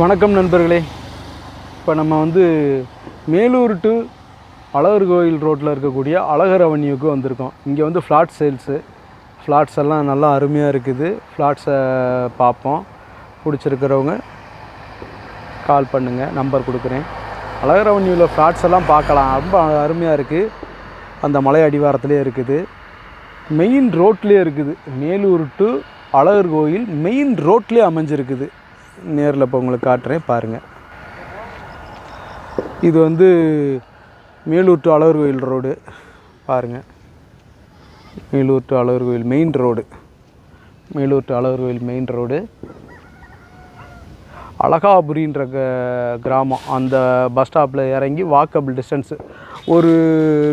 வணக்கம் நண்பர்களே. இப்போ நம்ம வந்து மேலூர் டு அழகர் கோயில் ரோட்டில் இருக்கக்கூடிய அழகர் அவென்யூக்கு வந்திருக்கோம். இங்கே வந்து ஃப்ளாட் சேல்ஸு ஃப்ளாட்ஸ் எல்லாம் நல்லா அருமையாக இருக்குது. ஃப்ளாட்ஸை பார்ப்போம். பிடிச்சிருக்கிறவங்க கால் பண்ணுங்கள் நம்பர் கொடுக்குறேன். அழகர் அவென்யூவில் ஃப்ளாட்ஸ் எல்லாம் பார்க்கலாம். ரொம்ப அருமையாக இருக்குது அந்த மலை அடிவாரத்துலேயே இருக்குது. மெயின் ரோட்லேயே இருக்குது. மேலூர் டு அழகர் கோயில் மெயின் ரோட்லேயே அமைஞ்சிருக்குது. நேரில் இப்போ உங்களுக்கு காட்டுறேன் பாருங்கள் இது வந்து மேலூர் டு அழகர் கோயில் ரோடு பாருங்கள் Melur to Alagar Kovil main road Melur to Alagar Kovil main road அழகாபுரின்ற கிராமம். அந்த பஸ் ஸ்டாப்பில் இறங்கி வாக்கபிள் டிஸ்டன்ஸு ஒரு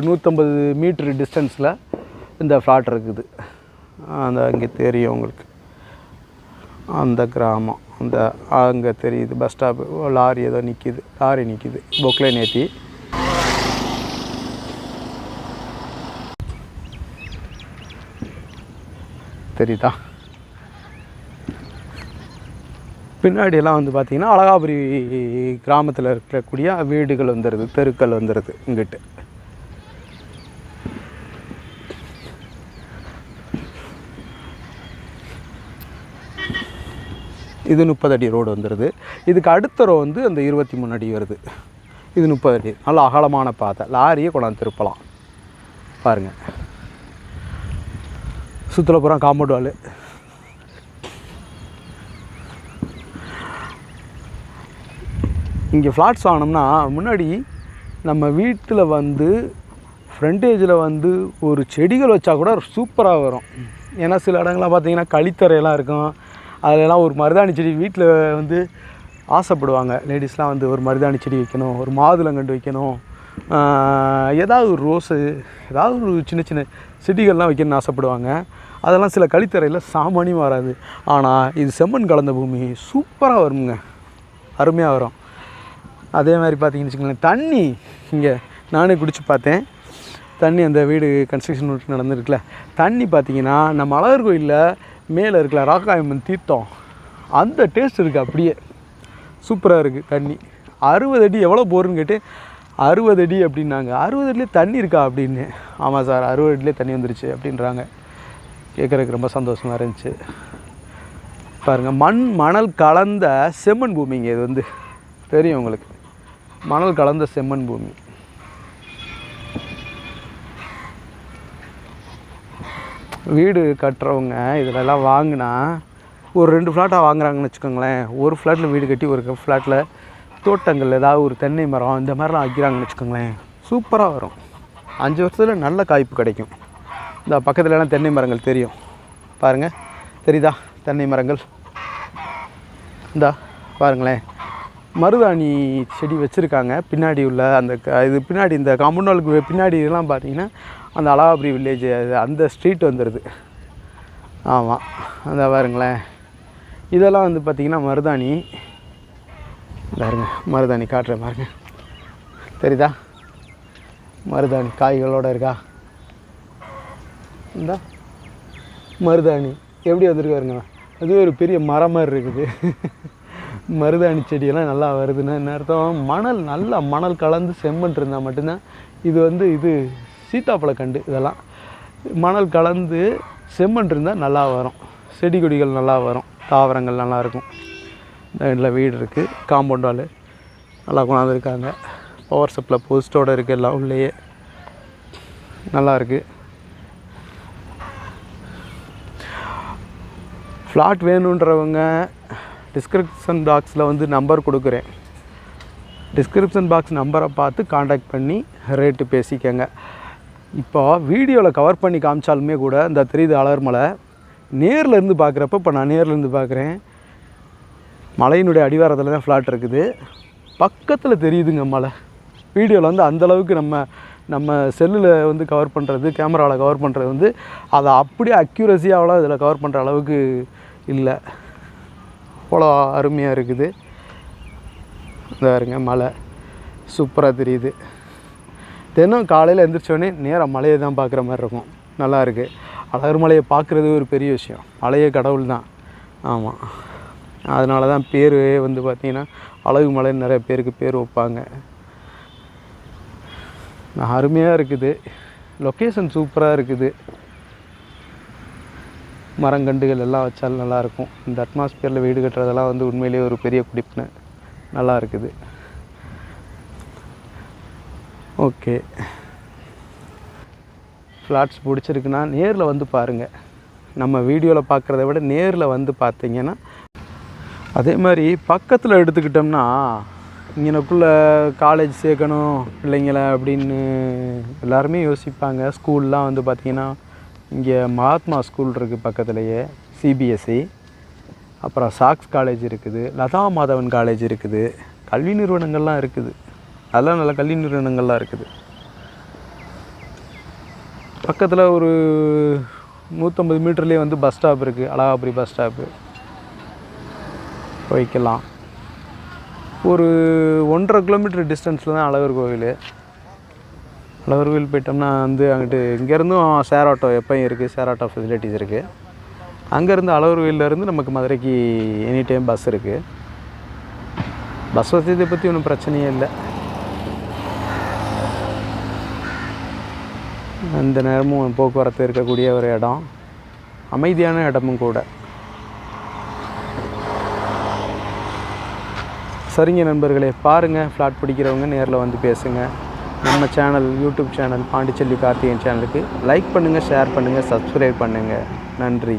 நூற்றம்பது மீட்ரு டிஸ்டன்ஸில் இந்த ஃப்ளாட் இருக்குது. அந்த அங்கே தெரியும் உங்களுக்கு. அந்த கிராமம். அந்த அங்கே தெரியுது பஸ் ஸ்டாப்பு லாரி ஏதோ நிற்கிது லாரி நிற்கிது பொக்லைன் ஏற்றி தெரியுதா? பின்னாடியெல்லாம் வந்து பார்த்திங்கன்னா அழகாபுரி கிராமத்தில் இருக்கக்கூடிய வீடுகள் வந்துடுது தெருக்கள் வந்துடுது இங்கிட்டு. இது முப்பது அடி ரோடு வந்துடுது இதுக்கு அடுத்த ரோ வந்து அந்த இருபத்தி மூணு அடி வருது. இது முப்பது அடி. நல்ல அகலமான பாதை. லாரியை கொண்டாந்து திருப்பலாம். பாருங்கள் சுற்றுலப்புறம் காம்பவுண்ட் வால் இங்கே ஃப்ளாட்ஸ் வாங்கினோம்னா முன்னாடி நம்ம வீட்டில் வந்து ஃப்ரண்டேஜில் வந்து ஒரு செடிகள் வச்சா கூட சூப்பராக வரும். ஏன்னா சில இடங்கள்லாம் பார்த்தீங்கன்னா கழித்தறையெல்லாம் இருக்கும். அதிலலாம் ஒரு மருதாணி செடி வீட்டில் வந்து ஆசைப்படுவாங்க. லேடிஸ்லாம் வந்து ஒரு மருதாணி செடி வைக்கணும் ஒரு மாதுளங்கண்டு வைக்கணும் ஏதாவது ஒரு ரோஸு ஏதாவது ஒரு சின்ன சின்ன செடிகள்லாம் வைக்கணும்னு ஆசைப்படுவாங்க. அதெல்லாம் சில கழித்தறையில் சாமானியம் வராது. ஆனால் இது செம்மண் கலந்த பூமி சூப்பராக வருங்க அருமையாக வரும். அதே மாதிரி பார்த்தீங்கன்னு வச்சுக்கோங்களேன் தண்ணி இங்கே நானே குடிச்சு பார்த்தேன். தண்ணி அந்த வீடு கன்ஸ்ட்ரக்ஷன் நடந்திருக்குல்ல. தண்ணி பார்த்தீங்கன்னா நம்ம அழகர் கோயிலில் மேலே இருக்கல ராக்காயம்மன் தீர்த்தம். அந்த டேஸ்ட் இருக்குது அப்படியே. சூப்பராக இருக்குது தண்ணி. அறுபது அடி எவ்வளோ போருன்னு கேட்டு அறுபது அடி அப்படின்னாங்க. அறுபது அடியிலே தண்ணி இருக்கா அப்படின்னு. ஆமாம் சார் அறுபது அடியிலே தண்ணி வந்துருச்சு அப்படின்றாங்க. கேட்குறதுக்கு ரொம்ப சந்தோஷமாக இருந்துச்சு. பாருங்கள் மண் மணல் கலந்த செம்மண் பூமிங்க இது வந்து. தெரியும் உங்களுக்கு. மணல் கலந்த செம்மண் பூமி. வீடு கட்டுறவங்க இதிலெல்லாம் வாங்கினா ஒரு ரெண்டு ஃப்ளாட்டாக வாங்குறாங்கன்னு வச்சுக்கோங்களேன். ஒரு ஃப்ளாட்டில் வீடு கட்டி ஒரு ஃப்ளாட்டில் தோட்டங்கள் ஏதாவது ஒரு தென்னை மரம் இந்த மாதிரிலாம் வைக்கிறாங்கன்னு வச்சுக்கோங்களேன். சூப்பராக வரும். அஞ்சு வருஷத்தில் நல்ல காய்ப்பு கிடைக்கும். இந்த பக்கத்துலலாம் தென்னை மரங்கள் தெரியும். பாருங்கள் தெரியுதா? தென்னை மரங்கள். இந்தா பாருங்களேன். மருதாணி செடி வச்சுருக்காங்க. பின்னாடி உள்ள அந்த க- இது பின்னாடி இந்த காம்பவுண்டுக்கு பின்னாடி இதெல்லாம் பார்த்தீங்கன்னா அந்த அலாபுரி வில்லேஜ் அந்த ஸ்ட்ரீட் வந்துடுது ஆமாம் அந்த பாருங்களேன். இதெல்லாம் வந்து பார்த்திங்கன்னா மருதாணி. பாருங்க மருதாணி காட்டுறேன் பாருங்க. தெரியுதா? மருதாணி காய்களோடு இருக்கா? இந்த மருதாணி. எப்படி வந்திருக்கு பாருங்க. ஒரு பெரிய மரம் மாதிரி இருக்குது. மருதாணி செடியெல்லாம் நல்லா வருதுன்னா என்ன அர்த்தம்? மணல் நல்லா மணல் கலந்து செம்மண் இருந்தால் மட்டும்தான் இது வந்து இது சீத்தாப்பழக்கண்டு இதெல்லாம். மணல் கலந்து செம்மண் இருந்தால் நல்லா வரும். செடி கொடிகள் நல்லா வரும். தாவரங்கள் நல்லா இந்த வீடு இருக்குது காம்பவுண்ட் வால். நல்லா கொண்டாந்துருக்காங்க. பவர் சப்ளை போஸ்ட்டோடு இருக்குது எல்லாம் உள்ளேயே. நல்லா இருக்குது ஃப்ளாட் வேணுன்றவங்க டிஸ்கிரிப்ஷன் பாக்ஸில் வந்து நம்பர் கொடுக்குறேன். டிஸ்கிரிப்ஷன் பாக்ஸ் நம்பரை பார்த்து காண்டாக்ட் பண்ணி ரேட்டு பேசிக்கங்க. இப்போ வீடியோவில் கவர் பண்ணி காமிச்சாலுமே கூட இந்த தெரியுது அலர் மலை நேரில் இருந்து பார்க்குறப்ப இப்போ நான் நேரில் இருந்து பார்க்குறேன். மலையினுடைய அடிவாரத்தில் தான் ஃப்ளாட் இருக்குது. பக்கத்தில் தெரியுதுங்க மலை. வீடியோவில் வந்து அந்தளவுக்கு நம்ம நம்ம செல்லில் வந்து கவர் பண்ணுறது கேமராவில் கவர் பண்ணுறது வந்து அதை அப்படியே அக்யூரஸியாவெலாம் இதில் கவர் பண்ணுற அளவுக்கு இல்லை. அவ்வளோ அருமையாக இருக்குது. இந்த பாருங்க மலை. சூப்பராக தெரியுது. தினம் காலையில் எழுந்திரிச்சோடனே நேராக மலையை தான் பார்க்குற மாதிரி இருக்கும். நல்லாயிருக்கு அழகர் மலையை பார்க்குறது ஒரு பெரிய விஷயம். மலையே கடவுள் தான். ஆமாம் அதனால தான் பேர் வந்து பார்த்திங்கன்னா அழகு மலைன்னு நிறைய பேருக்கு பேர் வைப்பாங்க. அருமையாக இருக்குது. லொக்கேஷன் சூப்பராக இருக்குது. மரங்கண்டுகள் எல்லாம் வச்சாலும் நல்லாயிருக்கும் இந்த அட்மாஸ்பியரில் வீடு கட்டுறதெல்லாம் வந்து உண்மையிலேயே ஒரு பெரிய குடிப்புன்னு நல்லா இருக்குது. ஓகே. ஃப்ளாட்ஸ் பிடிச்சிருக்குன்னா நேரில் வந்து பாருங்கள் நம்ம வீடியோவில் பார்க்குறத விட நேரில் வந்து பார்த்தீங்கன்னா அதே மாதிரி பக்கத்தில் எடுத்துக்கிட்டோம்னா இங்கனக்குள்ளே காலேஜ் சேர்க்கணும் பிள்ளைங்களை அப்படின்னு எல்லாருமே யோசிப்பாங்க. ஸ்கூல்லாம் வந்து பார்த்திங்கன்னா இங்கே மகாத்மா ஸ்கூல் இருக்குது பக்கத்துலேயே சிபிஎஸ்சி அப்புறம் சாக்ஸ் காலேஜ் இருக்குது லதா மாதவன் காலேஜ் இருக்குது கல்வி நிறுவனங்கள்லாம் இருக்குது. அதெல்லாம் நல்ல கல்வி நிறுவனங்கள்லாம் இருக்குது. பக்கத்தில் ஒரு நூற்றம்பது மீட்டர்லேயே வந்து பஸ் ஸ்டாப் இருக்குது அழகாபுரி பஸ் ஸ்டாப்பு போய்க்கலாம். ஒரு ஒன்றரை கிலோமீட்டர் டிஸ்டன்ஸில் தான் அழகர் கோவில். அழகர் கோவில் போயிட்டோம்னா வந்து அங்கிட்டு இங்கேருந்தும் ஷேர் ஆட்டோ எப்பயும் இருக்குது ஷேர் ஆட்டோ ஃபெசிலிட்டிஸ் இருக்குது அங்கேருந்து அழகர் கோயிலேருந்து நமக்கு மதுரைக்கு எனி டைம் பஸ் இருக்குது பஸ் வசதியை பற்றி ஒன்றும் பிரச்சனையே இல்லை. அந்த நேரமும் போக்குவரத்து இருக்கக்கூடிய ஒரு இடம். அமைதியான இடமும் கூட. சரிங்க நண்பர்களே பாருங்கள் ஃப்ளாட் பிடிக்கிறவங்க நேரில் வந்து பேசுங்க. நம்ம channel YouTube channel Pandiselvi Karthikeyan சேனலுக்கு லைக் பண்ணுங்கள் ஷேர் பண்ணுங்கள் சப்ஸ்கிரைப் பண்ணுங்கள் நன்றி.